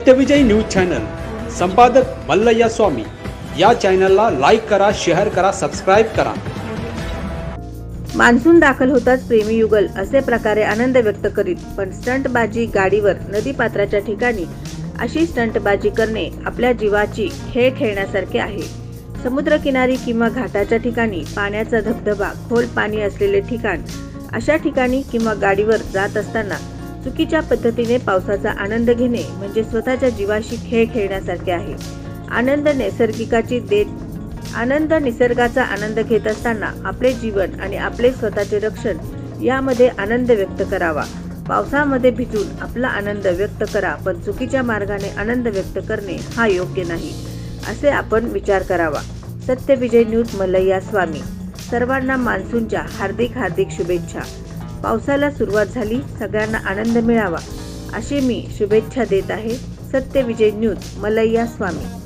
Satyavijay news channel. संपादक मल्लय्या स्वामी. या चॅनलला लाईक करा शेअर करा सबस्क्राईब करा. मान्सून दाखल होताच प्रेमी युगल असे प्रकारे आनंद व्यक्त करीत पण स्टंटबाजी गाडीवर नदीपात्राच्या ठिकाणी अशी स्टंटबाजी करणे आपल्या जीवाची खेळ खेळण्यासारखे आहे. समुद्रकिनारी किंवा घाटाच्या ठिकाणी पाण्याचा धबधबा खोल पाणी असलेले ठिकाण अशा ठिकाणी किंवा गाडीवर जात असताना चुकीच्या पद्धतीने पावसाचा आनंद घेणे म्हणजे स्वतःच्या जीवाशी खेळ खेळण्यासारखे आहे. आनंद नैसर्गिकाची देत आनंद निसर्गाचा आनंद घेत असताना आपले जीवन आणि आपले स्वतःचे रक्षण यामध्ये आनंद व्यक्त करावा. पावसामध्ये भिजून आपला आनंद व्यक्त करा पण चुकीच्या मार्गाने आनंद व्यक्त करणे हा योग्य नाही असे आपण विचार करावा. सत्यविजय न्यूज मल्लय्या स्वामी सर्वांना मान्सूनच्या हार्दिक हार्दिक शुभेच्छा. पावसाला सुरुवात झाली सगळ्यांना आनंद मिळावा. अशी मी शुभेच्छा देत आहे. सत्यविजय न्यूज मलैया स्वामी